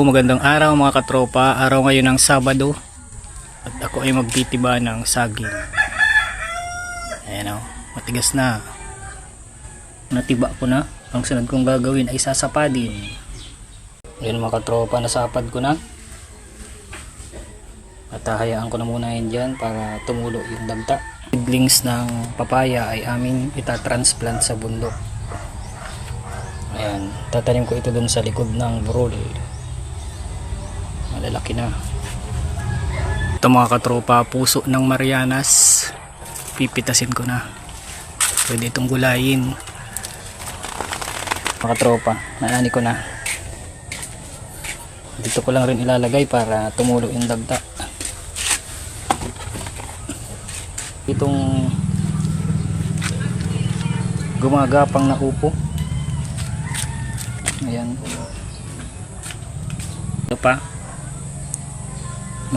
Hello, magandang araw mga katropa. Araw ngayon ng Sabado. At ako ay magtitiba ng saging. Ayan o, matigas na. Natiba ko na. Ang sunod kong gagawin ay sasapadin. Ayan mga katropa, nasapad ko na. At hahayaan ko na muna yan dyan para tumulo yung dagta. Seedlings ng papaya ay aming itatransplant sa bundok. Ayan, tatanim ko ito dun sa likod ng burol. Malalaki na. Ito mga katropa, puso ng Marianas. Pipitasin ko na. Pwede itong gulayin. Mga katropa, naani ko na. Dito ko lang rin ilalagay para tumulo yung dagta. Itong gumagapang na upo. Ayan. Ito pa.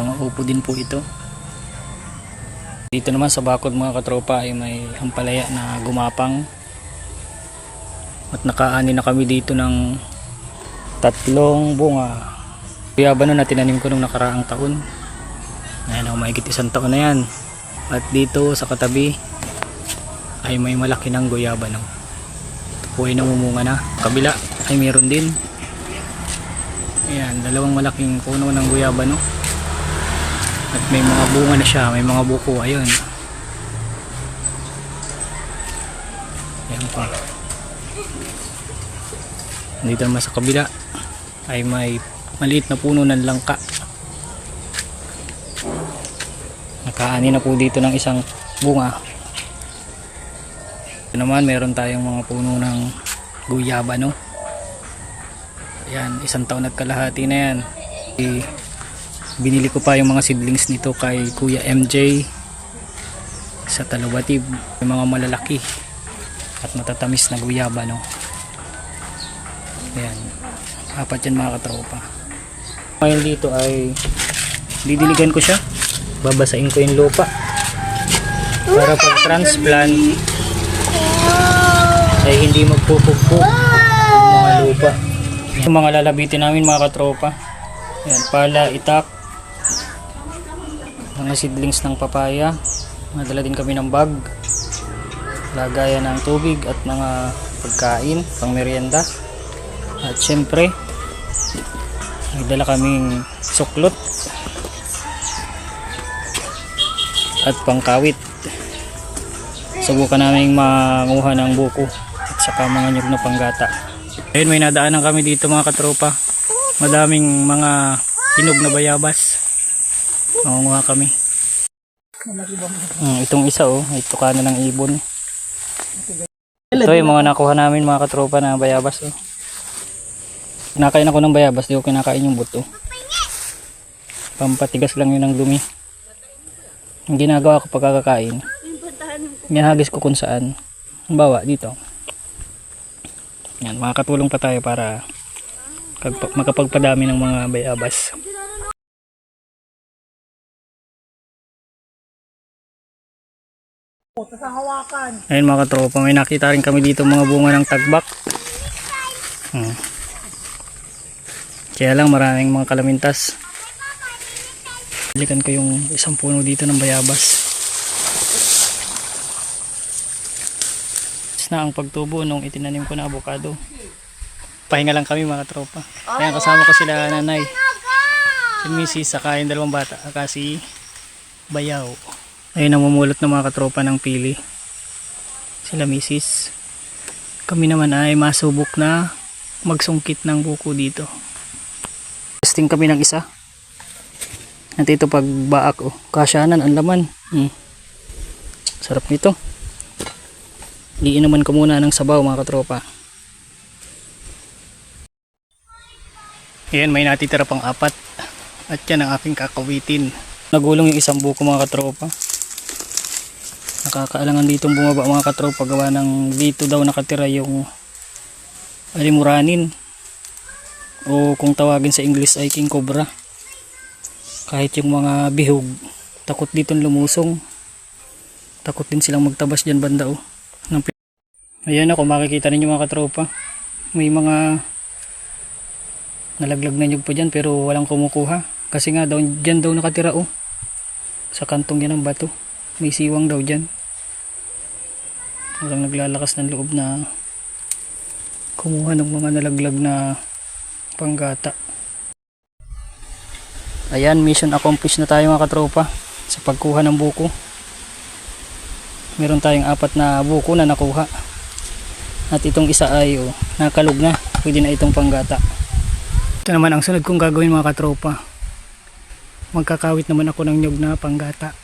Mga upo din po ito. Dito naman sa bakod mga katropa ay may hampalaya na gumapang. At nakaani na kami dito ng tatlong bunga. Kaya ba na tinanim ko nung nakaraang taon. Ayan o, mahigit isang taon na yan. At dito sa katabi ay may malaki ng guyaba no. Ito po ay namumunga na. Kabila ay meron din. Ayan, dalawang malaking puno ng guyaba no. At may mga bunga na siya, may mga buko, ayun. Ayan pa. Dito naman sa kabila ay may maliit na puno ng langka. Nakaani na po dito ng isang bunga. Ito naman meron tayong mga puno ng guyaba no. Ayan, isang taon at kalahati na yan. Binili ko pa yung mga seedlings nito kay Kuya MJ sa Talubatib yung mga malalaki at matatamis na guyaba no? Ayan. Apat yan mga katropa. Ngayon dito ay didiligan ko siya. Babasain ko yung lupa. Para pag transplant ay hindi magpupugpo yung mga lupa. Yung mga lalabitin namin mga katropa. Yan, pala, itak mga seedlings ng papaya. Madala din kami ng bag. Lagayan ng tubig at mga pagkain pang merienda. At syempre nagdala kaming suklot. At pangkawit. Subukan namin manguha ng buko at saka mga nyug na panggata. Ayun may nadaanan kami dito mga katropa. Madaming mga hinog na bayabas mangunguha kami Hmm, itong isa oh, ay tukana ng ibon. Ito yung mga nakuha namin mga katropa na bayabas oh. Kinakain ako ng bayabas, di ko kinakain yung buto. Pampatigas lang yun ng lumi. Ang ginagawa ko pagkakakain, ginahagis ko kung saan. Bawa dito. Yan, makakatulong pa tayo para makapagpadami ng mga bayabas. Ayun mga katropa, may nakita rin kami dito mga bunga ng tagbak. Hmm. Kaya lang maraming mga kalamintas. Balikan ko yung isang puno dito ng bayabas. Na ang pagtubo nung itinanim ko na avocado. Pahinga lang kami mga tropa. Kaya kasama ko sila nanay. Si Missy saka yung dalawang bata. Saka si Bayaw. Ayun namumulot ng mga katropa ng pili. Sila Mrs. Kami naman ay masubok na magsungkit ng buko dito. Testing kami ng isa. At ito pag baak oh. Kasyanan ang laman. Hmm. Sarap nito. Iinuman ko muna ng sabaw mga katropa. Ayan may natitira pang apat. At yan ang aking kakawitin. Nagulong yung isang buko mga katropa nakakaalangan dito bumaba mga katropa gawa ng dito daw nakatira yung alimuranin o kung tawagin sa English ay king cobra kahit yung mga bihog takot dito lumusong takot din silang magtabas dyan banda oh. Ayan ako makikita ninyo mga katropa may mga Nalaglag na nyug pa dyan pero walang kumukuha. Kasi nga daw, dyan daw nakatira oh. Sa kantong yan ng bato. May siwang daw dyan. Walang naglalakas ng loob na kumuha ng mga nalaglag na panggata. Ayan, mission accomplished na tayo mga katropa sa pagkuha ng buko. Meron tayong apat na buko na nakuha. At itong isa ay oh, nakalug na. Pwede na itong panggata. Ito naman ang sunod kong gagawin mga katropa. Magkakawit naman ako ng nyug na panggata.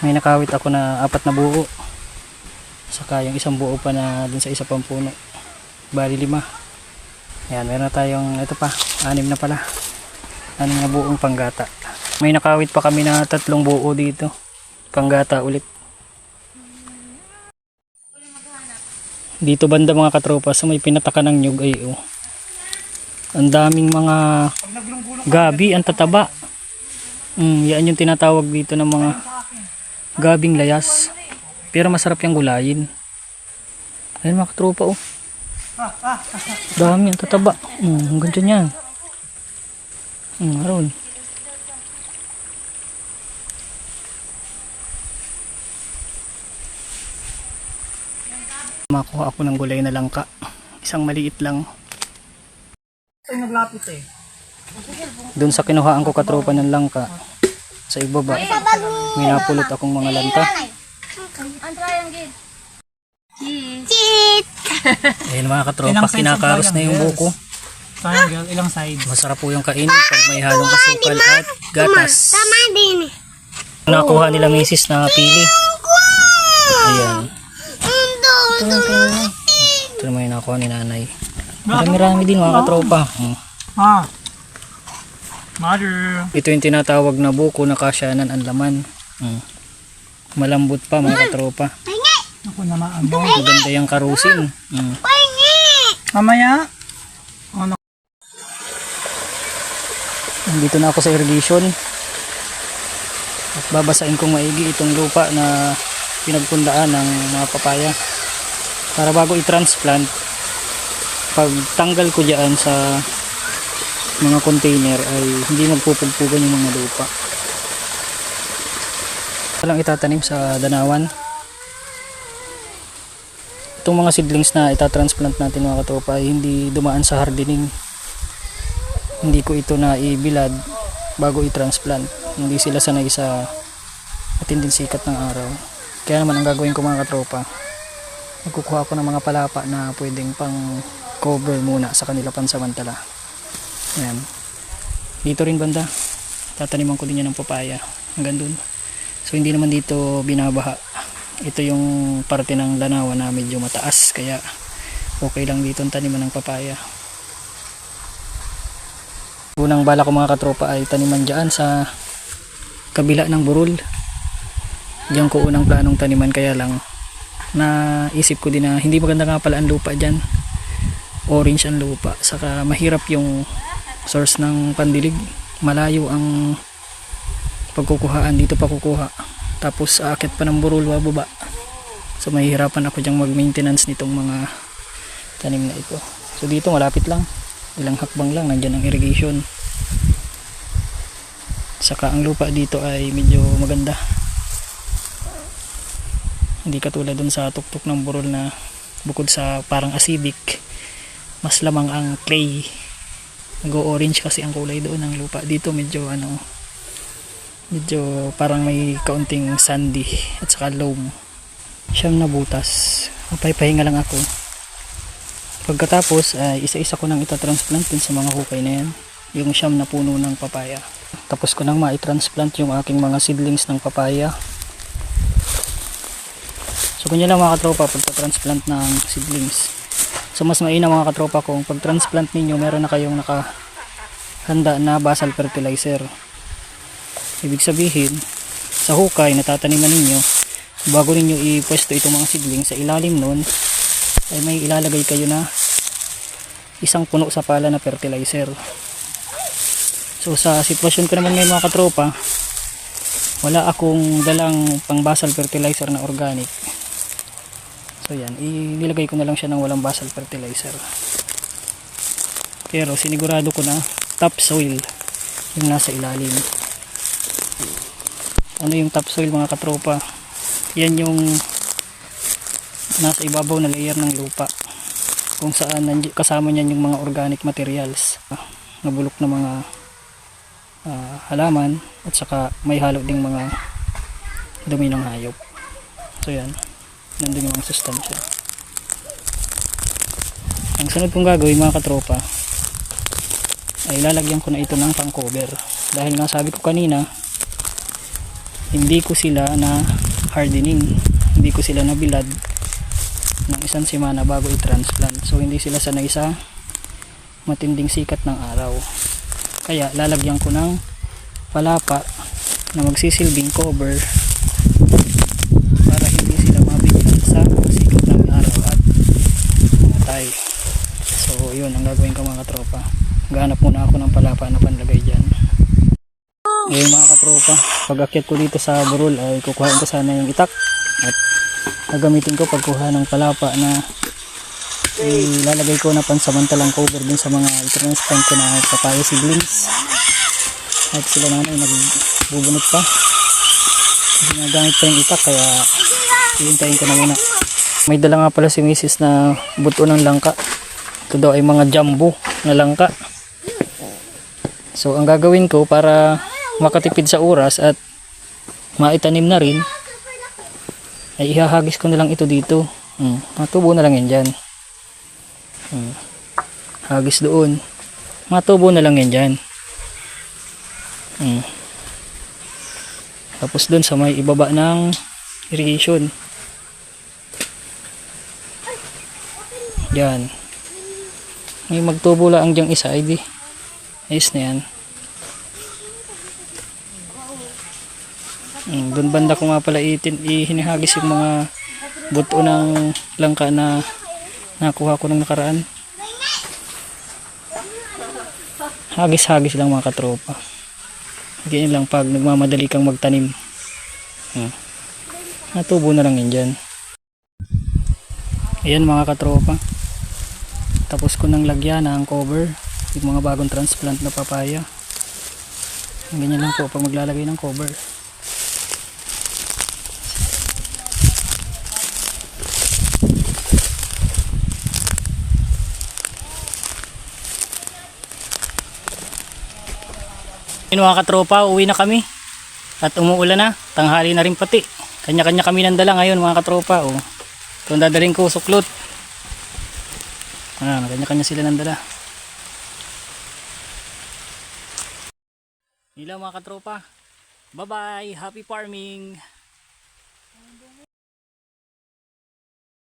May nakawit ako na apat na buo. Saka yung isang buo pa na dun sa isa pang puno. Bali lima. Ayan, meron na tayong ito pa. Anim na pala. Anim na buong panggata. May nakawit pa kami na tatlong buo dito. Panggata ulit. Dito banda mga katropa sa may pinataka ng nyug ay oh. Ang daming mga gabi ang tataba. Mm, yan yung tinatawag dito ng mga gabing layas. Pero masarap yung gulayin. Ayun mga katropa oh. Dami ang tataba. Mm, ang ganda niyan. Mm, aron. Makuha ako ng gulay na langka. Isang maliit lang. Ay, naglapit eh. Doon sa kinuhaan ko katropa ng langka. Sa ibaba. May napulot akong mga lanta. Ayun mga katropa, sides kinakaros na yung buko. Triangle, ilang side? Masarap po yung kainin pag may halong asukal at gatas. Tama din. Nakuha nila misis na pili. Ayan. Ito naman yung nakuha ni nanay. Marami-rami din mga katropa. Hmm. Mother. Ito yung tinatawag na buko na kasyanan ang laman. Hmm. Malambot pa mga katropa. Ako na maano. Maganda yung karusin. Hmm. Mamaya. Ano? Dito na ako sa irrigation. At babasain kong maigi itong lupa na pinagpundaan ng mga papaya. Para bago i-transplant, pag tanggal ko dyan sa mga container ay hindi magpupugpugan yung mga lupa. Walang itatanim sa danawan. Itong mga seedlings na itatransplant natin mga katropa ay hindi dumaan sa hardening hindi ko ito na ibilad bago i-transplant hindi sila sanay sa matinding sikat ng araw kaya naman ang gagawin ko mga katropa magkukuha ako ng mga palapa na pwedeng pang cover muna sa kanila pansamantala ayan. Dito rin banda. Tataniman ko din yan ng papaya. Hanggang dun. So hindi naman dito binabaha. Ito yung parte ng lanawa na medyo mataas. Kaya okay lang dito ang taniman ng papaya. Unang bala ko mga katropa ay taniman dyan sa kabila ng burol. Diyan ko unang planong taniman. Kaya lang naisip ko din na hindi maganda nga pala ang lupa dyan. Orange ang lupa. Saka mahirap yung source ng pandilig malayo ang pagkukuhaan dito pa kukuha. Tapos aakit pa ng burol wababa. So mahihirapan ako dyang mag maintenance nitong mga tanim na ito. So dito malapit lang. Ilang hakbang lang nandyan ang irrigation. Saka ang lupa dito ay medyo maganda. Hindi katulad dun sa tuktok ng burol na bukod sa parang acidic mas lamang ang clay nag-orange kasi ang kulay doon ng lupa dito medyo ano medyo parang may kaunting sandy at saka loam siyam na butas mapaypahinga lang ako Pagkatapos ay isa-isa ko nang itatransplant dun sa mga hukay na yan. Yung siyam na puno ng papaya. Tapos ko nang ma-transplant yung aking mga seedlings ng papaya. So kunya lang mga katropa pagka-transplant ng seedlings. So mas maina mga katropa kung pag-transplant ninyo meron na kayong nakahanda na basal fertilizer. Ibig sabihin sa hukay na tataniman ninyo bago ninyo ipwesto itong mga seedlings sa ilalim nun ay may ilalagay kayo na isang puno sa pala na fertilizer so sa sitwasyon ko naman ngayon mga katropa wala akong dalang pang basal fertilizer na organic so yan ilagay ko na lang siya ng walang basal fertilizer Pero sinigurado ko na topsoil yung nasa ilalim. Ano yung topsoil mga katropa? Yan yung nasa ibabaw na layer ng lupa. Kung saan kasama niyan yung mga organic materials. Nabulok na mga ah, halaman at saka may halo ding mga dumi ng hayop. So yan, nandun yung mga sustansya. Ang sunod kong gagawin mga katropa ay lalagyan ko na ito ng pang cover. Dahil nga sabi ko kanina, hindi ko sila na hardening. Hindi ko sila nabilad ng isang semana bago i-transplant. So hindi sila sanay sa matinding sikat ng araw. Kaya lalagyan ko ng palapa na magsisilbing cover para hindi sila mabigyan sa sikat ng araw at mamatay. So yun ang gagawin ko mga katropa. Gahanap muna ako ng palapa na panlagay dyan. Ngayon mga katropa, pag akyat ko dito sa burol ay kukuhain ko sana yung itak. At gagamitin ko pagkuha ng palapa na ilalagay ko na pansamantalang cover din sa mga transplant ko na papaya seedlings at sila naman ay nagbubunot pa. Ginagamit pa yung itak kaya iintayin ko na muna. May dala nga pala si misis na buto ng langka ito daw ay mga jumbo na langka so ang gagawin ko para makatipid sa oras at maitanim na rin ay ihahagis ko na lang ito dito hmm. matubo na lang yan dyan hmm. hagis doon matubo na lang yan dyan hmm. tapos doon sa may ibaba ng irrigation yan may magtubo lang diyang isa ay di ayos na yan Mm, doon banda ko nga pala itin, ihinihagis yung mga buto ng langka na nakuha ko nung nakaraan. Hagis-hagis lang mga katropa. Ganyan lang pag nagmamadali kang magtanim. Hmm. Natubo na lang yan dyan. Ayan mga katropa. Tapos ko nang lagyan ang cover. Yung mga bagong transplant na papaya. Ganyan lang po pag maglalagay ng cover. Yun mga katropa, uwi na kami. At umuulan na, tanghali na rin pati. Kanya-kanya kami ng dala ngayon mga katropa. Oh. Ito ang dadaling ko, suklot. Ah, kanya-kanya sila ng dala. Nila mga katropa. Bye-bye, happy farming.